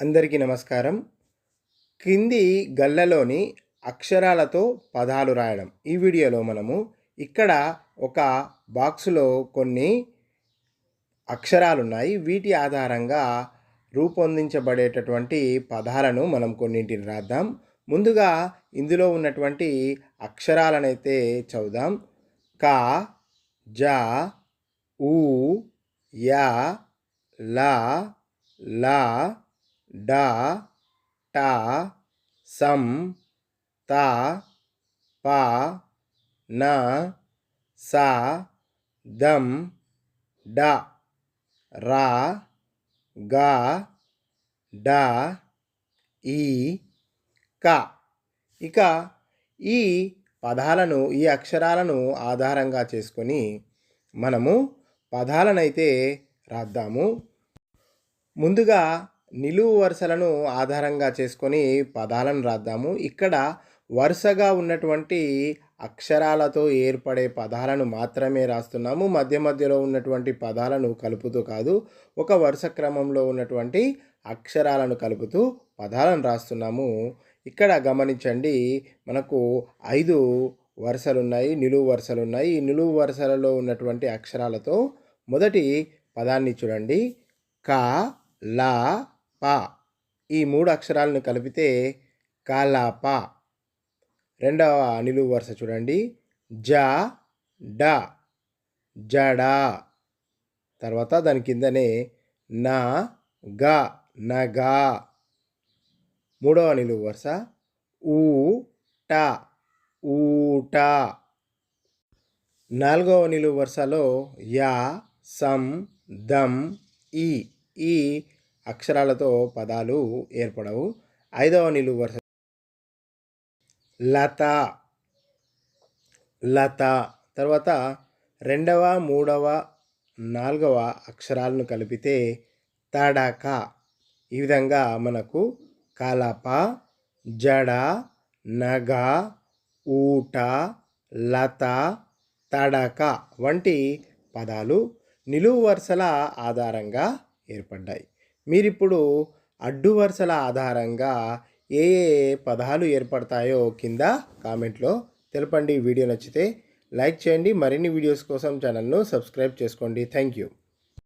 అందరికీ నమస్కారం. కింది గల్లలోని అక్షరాలతో పదాలు రాయడం. ఈ వీడియోలో మనము ఇక్కడ ఒక బాక్సులో కొన్ని అక్షరాలు ఉన్నాయి వీటి ఆధారంగా రూపొందించబడేటటువంటి పదాలను మనం కొన్నింటిని రాద్దాం. ముందుగా ఇందులో ఉన్నటువంటి అక్షరాలనైతే చదువుదాం. కా జ ఊ యా లా లా డా టా సం తా పా నా సా దం డా రా గా డా ఈ క. ఇక ఈ పదాలను ఈ అక్షరాలను ఆధారంగా చేసుకొని మనము పదాలనైతే రాద్దాము. ముందుగా నిలువు వరుసలను ఆధారంగా చేసుకొని పదాలను రాద్దాము. ఇక్కడ వరుసగా ఉన్నటువంటి అక్షరాలతో ఏర్పడే పదాలను మాత్రమే రాస్తున్నాము. మధ్య మధ్యలో ఉన్నటువంటి పదాలను కలుపుతూ కాదు ఒక వరుస క్రమంలో ఉన్నటువంటి అక్షరాలను కలుపుతూ పదాలను రాస్తున్నాము. ఇక్కడ గమనించండి మనకు ఐదు వరుసలు ఉన్నాయి నిలువు వరుసలు ఉన్నాయి ఈ నిలువు వరుసలలో ఉన్నటువంటి అక్షరాలతో మొదటి పదాన్ని చూడండి. క లా పా. ఈ మూడు అక్షరాలను కలిపితే కాలాప. రెండవ నిలువు వరుస చూడండి. జ డ జడా. తర్వాత దాని కిందనే నా గ నగా. మూడవ నిలువు వరుస. ఊ ట ఊట. నాలుగవ నిలువు వరుసలో యా సం దం ఈ. ఈ అక్షరాలతో పదాలు ఏర్పడవు. ఐదవ నిలువు వరుస లత లత. తర్వాత రెండవ మూడవ నాలుగవ అక్షరాలను కలిపితే తడక. ఈ విధంగా మనకు కలప జడ నగ ఊట లత తడక వంటి పదాలు నిలువు వరుసల ఆధారంగా ఏర్పడ్డాయి. మీరిప్పుడు అడ్డు వరుసల ఆధారంగా ఏ ఏ పదాలు ఏర్పడతాయో కింద కామెంట్లో తెలపండి. వీడియో నచ్చితే లైక్ చేయండి. మరిన్ని వీడియోస్ కోసం ఛానల్ను సబ్స్క్రైబ్ చేసుకోండి. Thank you.